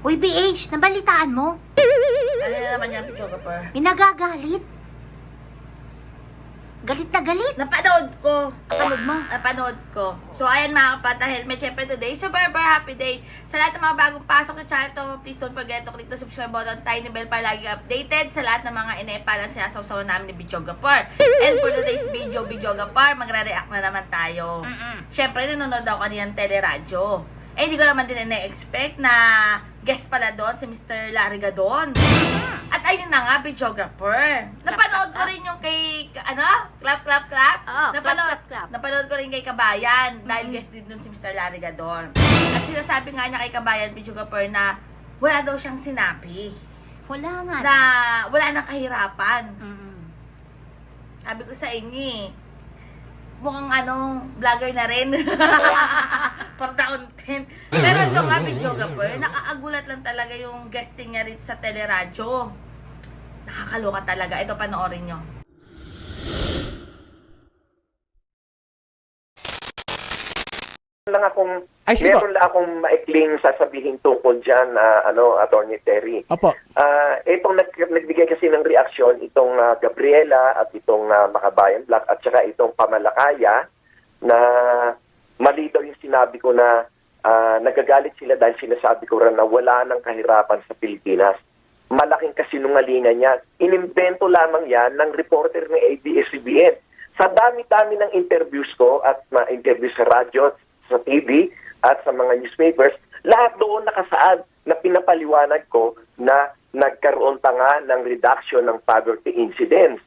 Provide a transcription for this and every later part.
Uy, BH, nabalitaan mo? Ano na naman yan, videographer? May nagagalit. Galit na galit. Napanood ko. Kapanood mo. Napanood ko. So, ayan mga kapata helmet. Siyempre today, very, very happy day. Sa lahat ng mga bagong pasok sa channel to, please don't forget to click the subscribe button, tiny bell para lagi updated sa lahat ng mga inepalan sinasawsawan namin ni Videographer. And for today's video, Videographer, magre-react na naman tayo. Mm-mm. Siyempre, nanonood ako kanina ng teleradyo. Eh, hindi ko naman din na-expect na guest pala doon si Mr. Larry Gadon. At ayun na nga, videographer. Napanood ko rin yung kay, ano? Clap, clap, clap? Oo, clap, napanood, clap, clap. napanood ko rin kay Kabayan dahil Mhm. guest din doon si Mr. Larry Gadon. At sinasabi nga niya kay Kabayan, videographer, na wala daw siyang sinabi. Wala nga. Na wala nang kahirapan. Mm-mm. Sabi ko sa inyo eh, mukhang ano, vlogger na rin. For the content. Pero ito nga, videographer, nakaagulat lang talaga yung guesting niya rin sa teleradyo. Nakakaloka talaga. Ito, panoorin nyo. lang akong Ay, sige meron lang akong maikling sasabihin tungkol diyan na ano Attorney Terry. Opo. Ah, itong nag, nagbigay kasi ng reaksyon itong ah, Gabriela at itong ah, Makabayan Black at saka itong Pamalakaya na mali daw yung sinabi ko na ah, nagagalit sila dahil sinasabi ko rin na wala nang kahirapan sa Pilipinas. Malaking kasinungalingan niya. Inimbento lamang yan ng reporter ng ABS-CBN. Sa dami-dami ng interviews ko at mga interviews sa radyo, sa TV at sa mga newspapers, lahat doon nakasaad na pinapaliwanag ko na nagkaroon pa nga ng reduction ng poverty incidence.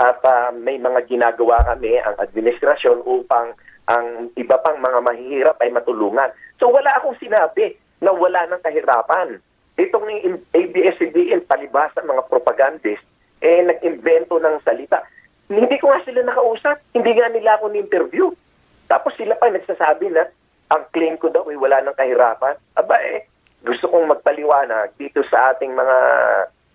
At ah, may mga ginagawa kami ang administrasyon upang ang iba pang mga mahihirap ay matulungan. So wala akong sinabi na wala ng kahirapan. Itong ABS-CBN, palibasa mga propagandist, eh nag-invento ng salita. Hindi ko nga sila nakausap. Hindi nga nila ako ni-interview. Tapos sila pa nagsasabi na ang claim ko daw ay wala ng kahirapan. Aba eh, gusto kong magpaliwanag dito sa ating mga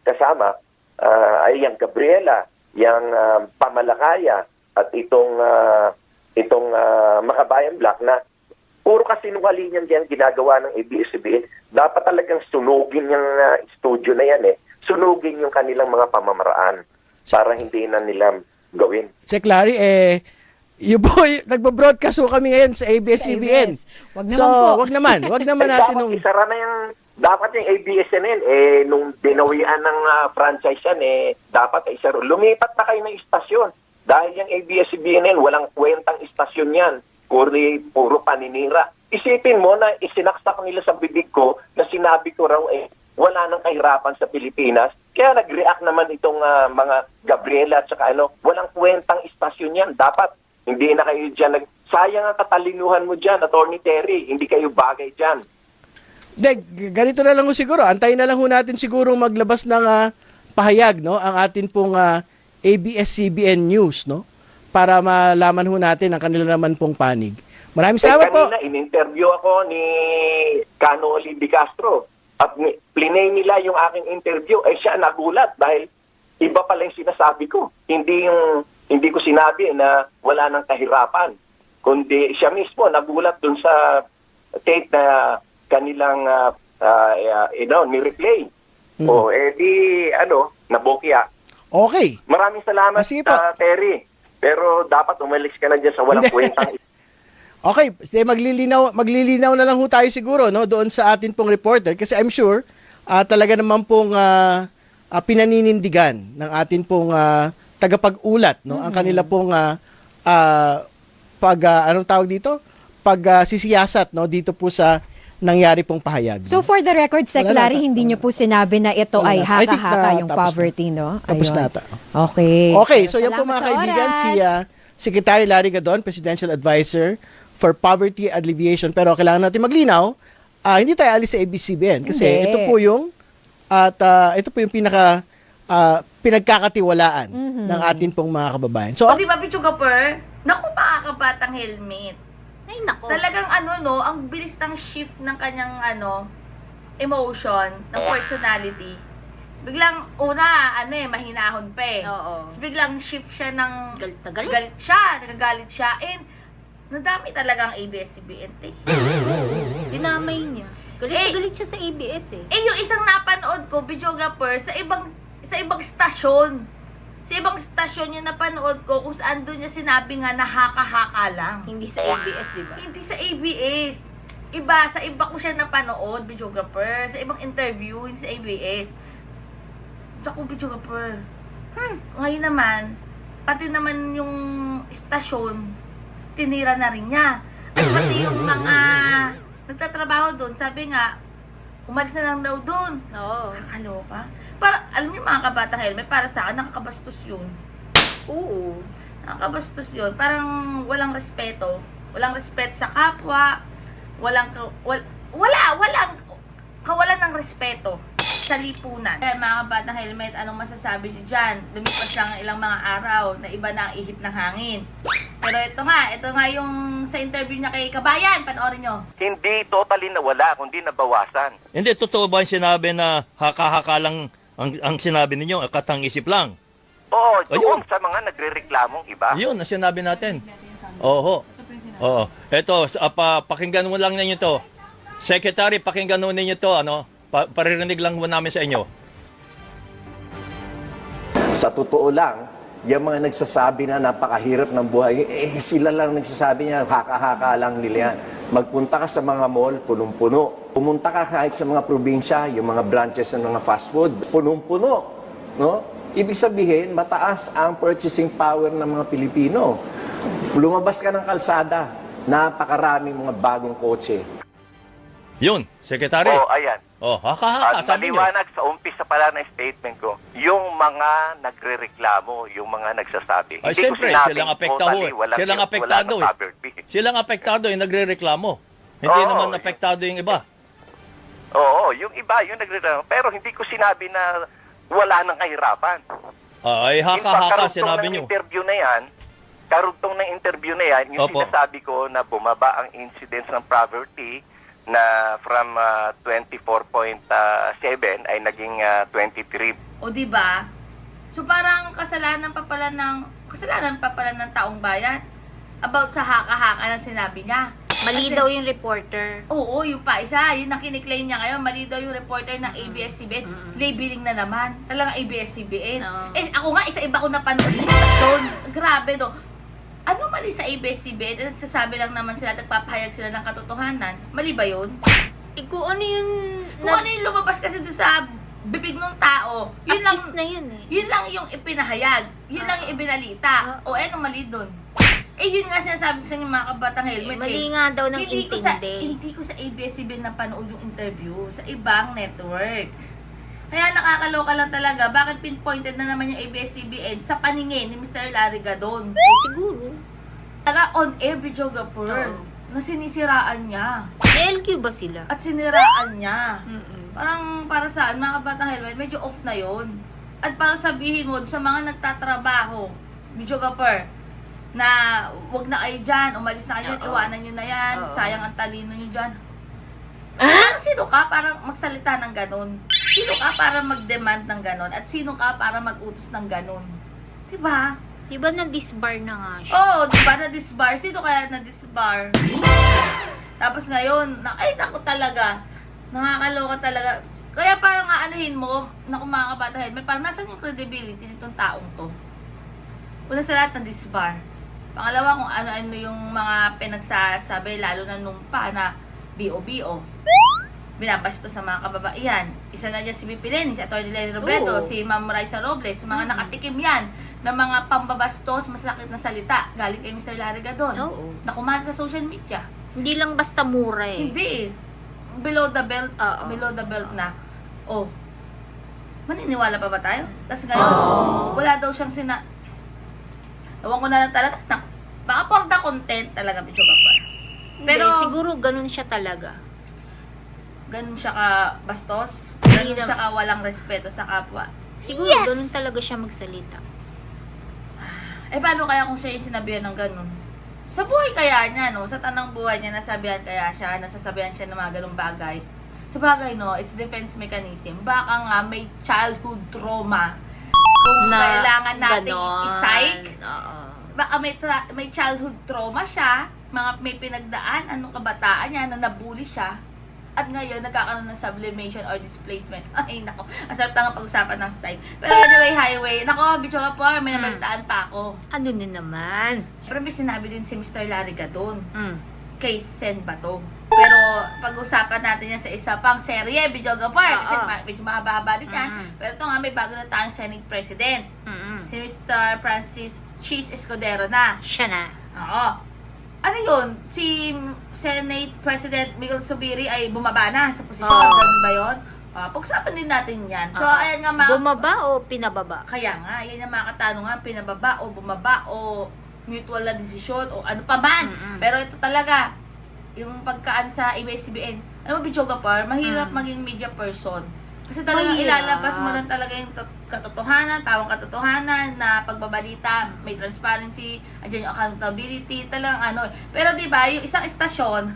kasama ah, ay yung Gabriela, yung ah, Pamalakaya at itong ah, itong ah, Makabayan Black na puro kasinungalingan yan ginagawa ng ABS-CBN. Dapat talagang sunugin yung ah, studio na yan eh. Sunugin yung kanilang mga pamamaraan para hindi na nila gawin. Sir Clary, eh, yun po, y- nagbo-broadcast po kami ngayon sa ABS-CBN. ABS. Wag naman so, po. wag naman. Wag naman natin dapat nung... isara na yung dapat yung ABS-CBN eh nung dinawian ng ah, franchise yan eh dapat ay isara. Lumipat na kayo ng istasyon dahil yung ABS-CBN walang kwentang istasyon yan. Puri, puro paninira. Isipin mo na isinaksak nila sa bibig ko na sinabi ko raw eh wala nang kahirapan sa Pilipinas. Kaya nag-react naman itong ah, mga Gabriela at saka ano, walang kwentang istasyon yan. Dapat hindi na kayo dyan. Nag- Sayang ang katalinuhan mo dyan, Attorney Terry. Hindi kayo bagay dyan. De, g- ganito na lang ho siguro. Antayin na lang ho natin siguro maglabas ng ah, pahayag, no? Ang atin pong ah, ABS-CBN News, no? Para malaman ho natin ang kanila naman pong panig. Maraming salamat eh, po. kanina, in-interview ako ni Cano Olivi Castro. At plinay nila yung aking interview. Eh siya nagulat dahil iba pala yung sinasabi ko. Hindi yung hindi ko sinabi na wala nang kahirapan. Kundi siya mismo nagulat dun sa tape na kanilang uh, uh, you know, ni-replay. Mhm. O, eh di, ano, nabokya. Okay. Maraming salamat, Ah, sige ah, Terry. Pero dapat umalis ka na dyan sa walang kwentang Okay, maglilinaw maglilinaw na lang ho tayo siguro no doon sa atin pong reporter kasi I'm sure ah, talaga naman pong ah, ah, pinaninindigan ng atin pong ah, tagapag-ulat no ang kanila pong ah, ah, pag ah, anong tawag dito? Pag ah, sisiyasat no dito po sa nangyari pong pahayag. So for the record, Sec Wala Larry, nata. hindi niyo po sinabi na ito Wala ay nata. Haka-haka yung tapos na. poverty, no? Tapos Ayun. na ata. Okay. Okay, so yan po mga kaibigan, si ah, Secretary Larry Gadon, Presidential Advisor for Poverty Alleviation. Pero kailangan natin maglinaw, ah, hindi tayo alis sa ABCBN kasi Hindi. ito po yung at ah, ito po yung pinaka ah, pinagkakatiwalaan Mhm. ng atin pong mga kababayan. So, O, di ba, Pichugapur? Naku, makakabatang helmet. Ay, nako. Talagang ano, no, ang bilis ng shift ng kanyang, ano, emotion, ng personality. Biglang, una, ano eh, mahinahon pa eh. Oo. Tapos biglang shift siya ng... Galit na galit. Galit siya, nagagalit siya. And, nadami talagang ABS-CBN. eh. Dinamay niya. Galit Eh, na galit siya sa ABS eh. Eh, yung isang napanood ko, videographer, sa ibang sa ibang stasyon. Sa ibang stasyon yung napanood ko kung saan doon niya sinabi nga na haka-haka lang. Hindi sa ABS, di ba? Hindi sa ABS. Iba, sa iba ko siya napanood, videographer. Sa ibang interview, hindi sa ABS. Ako, videographer. Hmm. Ngayon naman, pati naman yung stasyon, tinira na rin niya. At pati yung mga nagtatrabaho doon, sabi nga, umalis na lang daw doon. Oo. Nakakaloka. Para, alam niyo mga kabatang helmet, para sa akin, nakakabastos yun. Oo. Nakakabastos yun. Parang walang respeto. Walang respeto sa kapwa. Walang, wal, wala, walang, kawalan ng respeto sa lipunan. Kaya mga kabatang helmet, anong masasabi niyo dyan? Lumipas lang ang ilang mga araw na iba na ang ihip ng hangin. Pero ito nga, ito nga yung sa interview niya kay Kabayan, panoorin nyo. Hindi totally nawala, kundi nabawasan. Hindi, totoo ba yung sinabi na haka-haka lang ang, ang sinabi ninyo, katang isip lang? Oo, Ayun. sa mga nagre-reklamong iba. Yun, ang sinabi natin. Oo. Oo. Ito, sa- pa, pakinggan mo lang ninyo to. Secretary, pakinggan mo ninyo to, ano? Pa, paririnig lang mo namin sa inyo. Sa totoo lang, yung mga nagsasabi na napakahirap ng buhay, eh sila lang nagsasabi niya, haka-haka lang nila yan. Magpunta ka sa mga mall, punong-puno. Pumunta ka kahit sa mga probinsya, yung mga branches ng mga fast food, punong-puno. No? Ibig sabihin, mataas ang purchasing power ng mga Pilipino. Lumabas ka ng kalsada, napakaraming mga bagong kotse. Yun, Secretary. Oo, ayan. Oh, haka-haka, At sabi niyo. maliwanag sa umpisa pala ng statement ko, yung mga nagre-reklamo, yung mga nagsasabi. Ay, Hindi siyempre, silang apektado. totally walang- Silang wala apektado ng eh. Silang apektado yung nagre-reklamo. Hindi Oo, naman apektado yung iba. Oo, yung iba, yung nagre-reklamo. Pero hindi ko sinabi na wala ng kahirapan. Ah, ay haka-haka sinabi niyo. interview na yan, karugtong ng interview na yan, yung Opo. sinasabi ko na bumaba ang incidence ng poverty na from ah, 24.7 ay naging ah, 23 O di ba? So parang kasalanan pa pala ng kasalanan pa pala ng taong bayan about sa haka-haka na sinabi niya. Mali Kasi- daw yung reporter. Oo, yung pa isa, yun ang kiniklaim niya ngayon. Mali daw yung reporter ng ABS-CBN. Mm-mm. Labeling na naman. Talagang ABS-CBN. Oo. Eh, ako nga, isa-iba ko napanood yung. Grabe, no? Ano mali sa ABS-CBN? Eh, Nagsasabi lang naman sila, nagpapahayag sila ng katotohanan. Mali ba yun? Eh, kung ano yun... Kung ano yung lumabas kasi doon sa bibig ng tao, yun lang, Astis na yun eh. yun lang yung ipinahayag. Yun lang yung ibinalita. O, eh, anong mali doon? Eh, yun nga sinasabi ko sa inyo mga kabatang Eh, helmet. mali eh. nga daw ng hindi ko sa intindi. hindi ko sa ABS-CBN napanood yung interview sa ibang network. Kaya nakakaloka lang talaga bakit pinpointed na naman yung ABS-CBN sa paningin ni Mr. Larry Gadon. Eh, siguro. Taga on-air videographer Oo. na sinisiraan niya LQ ba sila? at siniraan niya. Mm-mm. Parang para saan, mga kabatang helmet, medyo off na yon. At para sabihin mo sa mga nagtatrabaho, videographer, na wag na kayo dyan, umalis na kayo, Oo. iwanan nyo na yan, Oo. sayang ang talino nyo dyan. Ah? Sino ka para magsalita ng ganon? Sino ka para mag-demand ng ganon? At sino ka para mag-utos ng ganon? Diba? Di ba na-disbar na nga siya? Oo, oh, diba na-disbar? Sino kaya na-disbar? Tapos ngayon, na, ay naku talaga, nakakaloka talaga. Kaya parang aanahin mo, naku mga kabatahin, may parang nasan yung credibility nitong taong to? Una sa lahat, na-disbar. Pangalawa, kung ano-ano yung mga pinagsasabi, lalo na nung pa na BO-BO. Binabastos sa mga kababaihan. Isa na dyan si Bipileni, si Atty. Lenny Robredo, Oo. si Ma'am Raisa Robles, mga Mm. nakatikim yan ng mga pambabastos, masakit na salita galing kay Mr. Larry Gadon. Oo. Na kumahal sa social media. Hindi lang basta mura eh. Hindi eh. Below the belt, Oo. below the belt na. Oh, maniniwala pa ba tayo? Tapos ngayon, wala daw siyang sina... Ewan ko na lang talaga. Na, baka for the content talaga, Picho Kapar. Pero Pero, siguro ganun siya talaga. ganun siya ka bastos. Hindi Ganun siya ka walang respeto sa kapwa. Siguro ganun talaga siya magsalita. Eh, paano kaya kung siya yung sinabihan ng ganun? Sa buhay kaya niya, no? Sa tanang buhay niya, nasabihan kaya siya, nasasabihan siya ng mga ganung bagay. Sa bagay, no? It's defense mechanism. Baka nga may childhood trauma. Kung kailangan natin ganon. Baka may, tra- may childhood trauma siya, mga may pinagdaan, anong kabataan niya, na nabully siya. At ngayon, nagkakaroon ng sublimation or displacement. Ay, nako. Ang sarap nga pag-usapan ng site. Pero anyway, highway. Nako, bityo ka po, may nabalitaan pa ako. Ano na naman? Pero may sinabi din si Mr. Lariga doon. Mm. Kay Sen ba to? Pero pag-usapan natin yan sa isa pang serye, Video Gapar. Kasi Oo. ma- medyo mahaba-haba din yan. Mm-mm. Pero ito nga, may bago na tayong Senate President. Mm-mm. Si Mr. Francis Cheese Escudero na. Siya na. Oo. Ano yun? Si Senate President Miguel Subiri ay bumaba na sa posisyon. Oo. Ganun ba yun? Uh, pag-usapan din natin yan. So, Oo. ayan nga mga... Bumaba o pinababa? Kaya nga, yan yung mga katanungan, pinababa o bumaba o mutual na desisyon o ano pa man. Mm-mm. Pero ito talaga, yung pagkaan sa ABS-CBN, alam mo, Bichoga Par, mahirap Mm. maging media person. Kasi talagang Mahirap. ilalabas mo lang talaga yung tot- katotohanan, tawang katotohanan, na pagbabalita, may transparency, andyan yung accountability, talagang ano. Pero di ba yung isang istasyon,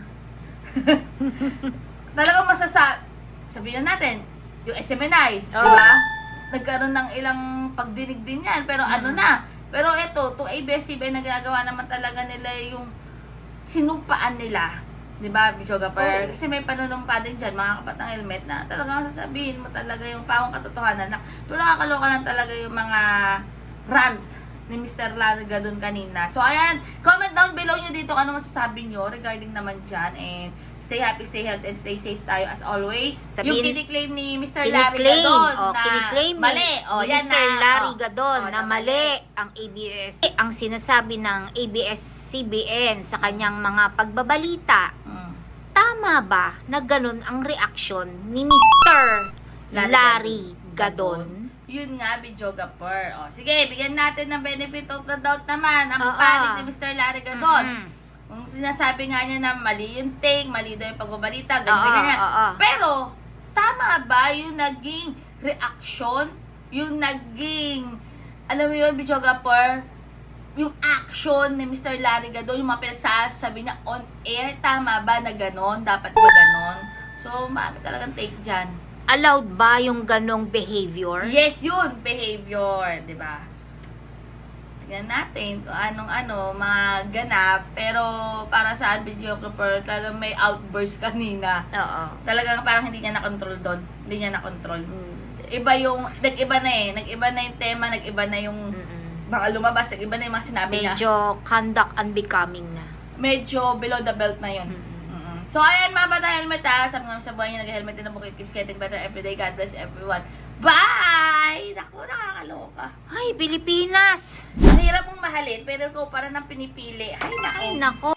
talagang masasa, sabihin na natin, yung SMNI, di Oo. ba? Nagkaroon ng ilang pagdinig din yan, pero ano Mm. na. Pero ito, to ABS-CBN na ginagawa naman talaga nila yung sinumpaan nila. Di ba, Bichoga Per? Kasi may panunumpa din dyan, mga kapatang helmet, na talagang sasabihin mo talaga yung pawang katotohanan na. Pero nakakaloka lang talaga yung mga rant ni Mr. Larga doon kanina. So, ayan, comment down below nyo dito kung ano masasabi nyo regarding naman dyan. And stay happy, stay healthy, and stay safe tayo as always. yung Sabihin- kiniklaim ni Mr. Larga doon Oh, na kiniklaim ni- mali. Oh, ni yan Mr. na. Larry Oh. Gadon Oh, na mali ang ABS. Ang sinasabi ng ABS-CBN sa kanyang mga pagbabalita, Mm. tama ba na ganun ang reaksyon ni Mr. Larry Larry Gadon? Yun nga, videographer. O, sige, bigyan natin ng benefit of the doubt naman ang Oo. panig ni Mr. Larry Gadon. Mm-mm. Kung sinasabi nga niya na mali yung take, mali daw yung pagbabalita, ganyan, Oo, ganyan. oo. Pero, tama ba yung naging reaksyon? Yung naging, alam mo yun, videographer, yung action ni Mr. Larry Gadon, yung mga pinagsasabi niya on air, tama ba na ganon? Dapat ba ganon? So, marami talagang take dyan. Allowed ba yung ganong behavior? Yes, yun, behavior, di ba? Tingnan natin kung anong ano, mga ganap. Pero para sa videographer, talagang may outburst kanina. Oo. Talagang parang hindi niya na-control doon. Hindi niya na-control. Mm. Iba yung, nag-iba na eh. Nag-iba na yung tema, nag-iba na yung Mm-mm. mga lumabas, nag-iba na yung mga sinabi niya. Medyo conduct unbecoming na. Medyo below the belt na yun. Mm-mm. So, ayan mga bata helmet ha. Sabi nga sa buhay niya, nag-helmet din ang bukit. Keeps getting better every day. God bless everyone. Bye! Naku, nakakaloka. Ay, Pilipinas! Ang hirap mong mahalin, pero ikaw parang nang pinipili. Ay, naku. Ay, nako.